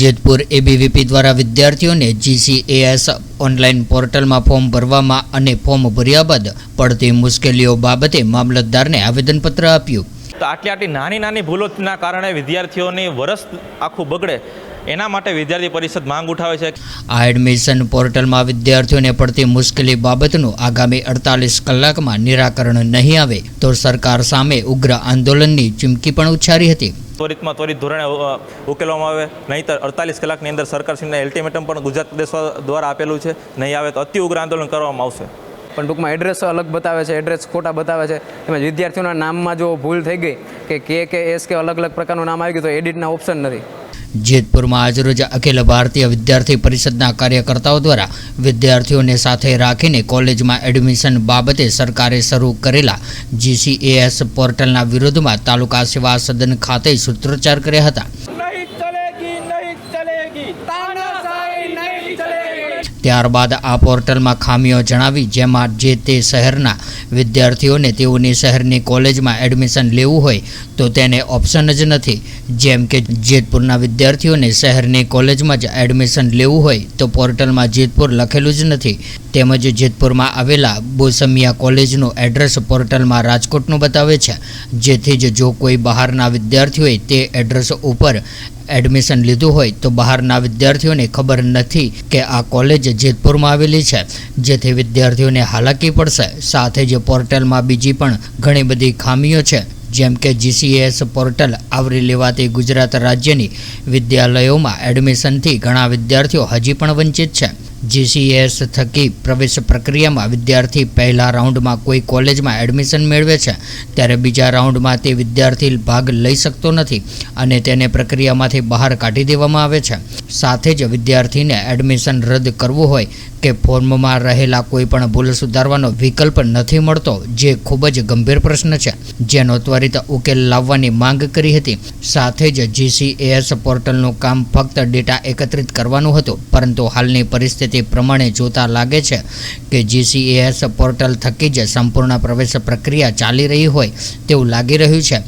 Jetpur ABVP દ્વારા વિદ્યાર્થીઓને GCAS online પોર્ટલમાં ફોર્મ ભરવામાં અને ફોર્મ ભર્યા બાદ પડતી મુશ્કેલીઓ બાબતે મામલતદારને આવેદનપત્ર આપ્યું. તો આટલી આટલી નાની નાની ભૂલોના કારણે વિદ્યાર્થીઓની વરસ આખું બગડે એના માટે વિદ્યાર્થી પરિષદ માંગ ઉઠાવે છે. આ એડમિશન પોર્ટલમાં વિદ્યાર્થીઓને પડતી મુશ્કેલી બાબતનું આગામી અડતાલીસ કલાકમાં નિરાકરણ નહીં આવે તો સરકાર સામે ઉગ્ર આંદોલનની ચીમકી પણ ઉચ્ચારી હતી. ત્વરિતમાં ત્વરિત ધોરણે ઉકેલવામાં આવે. નહીંતર અડતાલીસ કલાકની અંદર સરકારશ્રીને અલ્ટિમેટમ પણ ગુજરાત પ્રદેશ દ્વારા આપેલું છે. નહીં આવે તો અતિ ઉગ્ર આંદોલન કરવામાં આવશે. પણ ટૂંકમાં એડ્રેસ અલગ બતાવે છે એડ્રેસ ખોટા બતાવે છે. તેમજ વિદ્યાર્થીઓના નામમાં જો ભૂલ થઈ ગઈ કે કે કે એસ કે અલગ અલગ પ્રકારનું નામ આવી ગયું તો એડિટના ઓપ્શન નથી. જેતપુરમાં આજરોજ અખિલ ભારતીય વિદ્યાર્થી પરિષદના કાર્યકર્તાઓ દ્વારા વિદ્યાર્થીઓને સાથે રાખીને કોલેજમાં એડમિશન બાબતે સરકારે શરૂ કરેલા જીસીએએસ પોર્ટલના વિરોધમાં તાલુકા સેવા સદન ખાતે સૂત્રોચ્ચાર કર્યા હતા. ત્યારબાદ આ પોર્ટલમાં ખામીઓ જણાવી, જેમાં જે તે શહેરના વિદ્યાર્થીઓને તેઓની શહેરની કોલેજમાં એડમિશન લેવું હોય, તો તેને ઓપ્શન જ નથી. જેમ કે જેતપુરના વિદ્યાર્થીઓને શહેરની કોલેજમાં જ એડમિશન લેવું હોય, તો પોર્ટલમાં જેતપુર લખેલું જ નથી. તેમજ જેતપુરમાં આવેલા બોસમિયા કોલેજનું એડ્રેસ પોર્ટલમાં રાજકોટનું બતાવે છે. જેથી જ જો કોઈ બહારના વિદ્યાર્થીઓએ તે એડ્રેસ ઉપર એડમિશન લીધું હોય તો બહારના વિદ્યાર્થીઓને ખબર નથી કે આ કોલેજ જેતપુરમાં આવેલી છે. જેથી વિદ્યાર્થીઓને હાલાકી પડશે. સાથે જ પોર્ટલમાં બીજી પણ ઘણી બધી ખામીઓ છે. જેમ કે જીસીએસ પોર્ટલ આવરી લેવાતી ગુજરાત રાજ્યની વિદ્યાલયોમાં એડમિશનથી ઘણા વિદ્યાર્થીઓ હજી પણ વંચિત છે. જીસીએસ થકી પ્રવેશ પ્રક્રિયામાં વિદ્યાર્થી પહેલા રાઉન્ડમાં કોઈ કોલેજમાં એડમિશન મેળવે છે, ત્યારે બીજા રાઉન્ડમાં તે વિદ્યાર્થી ભાગ લઈ શકતો નથી અને તેને પ્રક્રિયામાંથી બહાર કાઢી દેવામાં આવે છે. સાથે જ વિદ્યાર્થીને એડમિશન રદ કરવું હોય કે ફોર્મમાં રહેલા કોઈ પણ ભૂલ સુધારવાનો વિકલ્પ નથી મળતો, જે ખૂબ જ ગંભીર પ્રશ્ન છે. જેનો ત્વરિત ઉકેલ લાવવાની માંગ કરી હતી. સાથે જ જીસીએએસ પોર્ટલનું કામ ફક્ત ડેટા એકત્રિત કરવાનું હતું. પરંતુ હાલની પરિસ્થિતિ પ્રમાણે જોતા લાગે છે કે જીસીએએસ પોર્ટલ થકી જ સંપૂર્ણ પ્રવેશ પ્રક્રિયા ચાલી રહી હોય તેવું લાગી રહ્યું છે.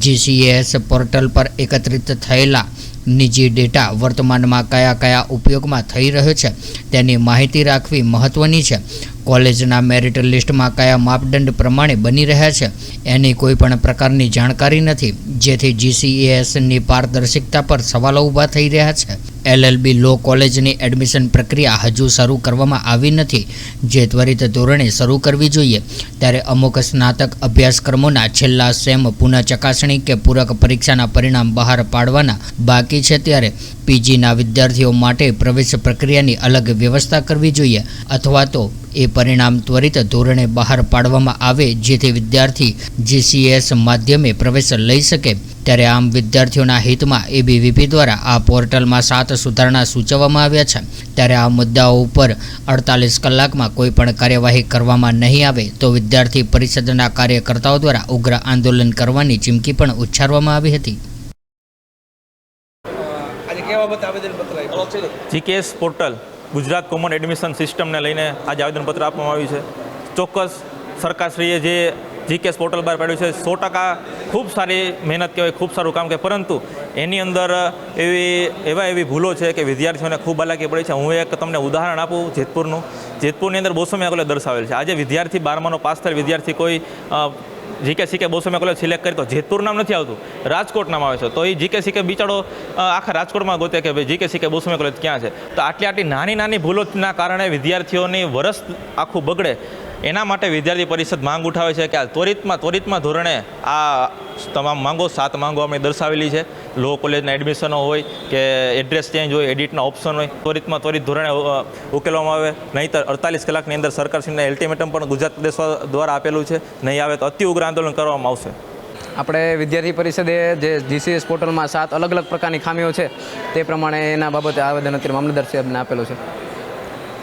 જીસીએએસ પોર્ટલ પર એકત્રિત થયેલા નિજી ડેટા વર્તમાનમાં કયા કયા ઉપયોગમાં થઈ રહ્યો છે તેની માહિતી રાખવી મહત્ત્વની છે. કોલેજના મેરિટ લિસ્ટમાં કયા માપદંડ પ્રમાણે બની રહ્યા છે એની કોઈ પણ પ્રકારની જાણકારી નથી. જેથી જીસીએએસની પારદર્શિકતા પર સવાલો ઊભા થઈ રહ્યા છે. એલએલબી લો કોલેજની એડમિશન પ્રક્રિયા હજુ શરૂ કરવામાં આવી નથી. જે ત્વરિત ધોરણે શરૂ કરવી જોઈએ. ત્યારે અમુક સ્નાતક અભ્યાસક્રમોના છેલ્લા સેમ પુનઃ ચકાસણી કે પૂરક પરીક્ષાના પરિણામ બહાર પાડવાના બાકી છે ત્યારે પીજીના વિદ્યાર્થીઓ માટે પ્રવેશ પ્રક્રિયાની અલગ વ્યવસ્થા કરવી જોઈએ અથવા તો એ પરિણામ ત્વરિત ધોરણે બહાર પાડવામાં આવે જેથી વિદ્યાર્થી જીસીએસ માધ્યમે પ્રવેશ લઈ શકે. ત્યારે આમ વિદ્યાર્થીઓના હિતમાં એબીવીપી દ્વારા આ પોર્ટલમાં સાત સુધારણા સૂચવવામાં આવ્યા છે. ત્યારે આ મુદ્દાઓ ઉપર અડતાલીસ કલાકમાં કોઈ પણ કાર્યવાહી કરવામાં નહીં આવે તો વિદ્યાર્થી પરિષદના કાર્યકર્તાઓ દ્વારા ઉગ્ર આંદોલન કરવાની ચીમકી પણ ઉચ્ચારવામાં આવી હતી. G K S portal Gujarat common admission સિસ્ટમને લઈને આજે આવેદનપત્ર આપવામાં આવ્યું છે. ચોક્કસ સરકારશ્રીએ જે જીકેએસ પોર્ટલ બહાર પાડ્યું છે સો ટકા ખૂબ સારી મહેનત કહેવાય, ખૂબ સારું કામ કે પરંતુ એની અંદર એવી, એવા એવી ભૂલો છે કે વિદ્યાર્થીઓને ખૂબ હાલાકી પડે છે. હું એક તમને ઉદાહરણ આપું જેતપુરનું. જેતપુરની અંદર બોસમે કોલેજ દર્શાવેલ છે. આજે વિદ્યાર્થી બારમાનો પાસ થયેલ વિદ્યાર્થી કોઈ જીકે સીકે બોસમે કોલેજ સિલેક્ટ કરી તો જેતપુર નામ નથી આવતું. રાજકોટ નામ આવે છે. તો એ જીકે સીકે બિચારો આખા રાજકોટમાં ગોતે કે ભાઈ જીકે સીકે બોસમે કોલેજ ક્યાં છે? તો આટલી આટલી નાની નાની ભૂલોના કારણે વિદ્યાર્થીઓની વરસ આખું બગડે. એના માટે વિદ્યાર્થી પરિષદ માંગ ઉઠાવે છે કે આ ત્વરિતમાં ત્વરિતમાં ધોરણે આ તમામ માંગો સાત માંગો અમે દર્શાવેલી છે. લો કોલેજના એડમિશનો હોય કે એડ્રેસ ચેન્જ હોય એડિટના ઓપ્શન હોય ત્વરિતમાં ત્વરિત ધોરણે ઉકેલવામાં આવે. નહીંતર અડતાલીસ કલાકની અંદર સરકારશ્રીને અલ્ટિમેટમ પણ ગુજરાત પ્રદેશ દ્વારા આપેલું છે. નહીં આવે તો અતિ ઉગ્ર આંદોલન કરવામાં આવશે. આપણે વિદ્યાર્થી પરિષદે જે જીસીએસ પોર્ટલમાં સાત અલગ અલગ પ્રકારની ખામીઓ છે તે પ્રમાણે એના બાબતે આવેદન અત્યારે મામલતદાર સાહેબને આપેલું છે.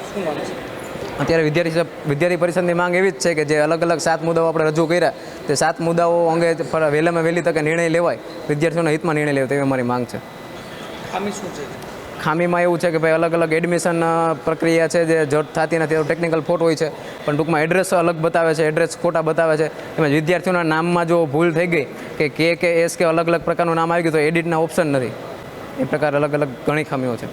શું માંગ છે? અત્યારે વિદ્યાર્થી વિદ્યાર્થી પરિષદની માંગ એવી જ છે કે જે અલગ અલગ સાત મુદ્દાઓ આપણે રજૂ કર્યા તે સાત મુદ્દાઓ અંગે વહેલામાં વહેલી તકે નિર્ણય લેવાય. વિદ્યાર્થીઓના હિતમાં નિર્ણય લેવાય તેવી અમારી માંગ છે. ખામી શું છે? ખામીમાં એવું છે કે ભાઈ અલગ અલગ એડમિશન પ્રક્રિયા છે જે જટ થતી નથી ટેકનિકલ ફોટ હોય છે પણ ટૂંકમાં એડ્રેસ અલગ બતાવે છે એડ્રેસ ખોટા બતાવે છે. તેમજ વિદ્યાર્થીઓના નામમાં જો ભૂલ થઈ ગઈ કે કે કે એસ કે અલગ અલગ પ્રકારનું નામ આવી ગયું તો એડિટના ઓપ્શન નથી. એ પ્રકાર અલગ અલગ ઘણી ખામીઓ છે.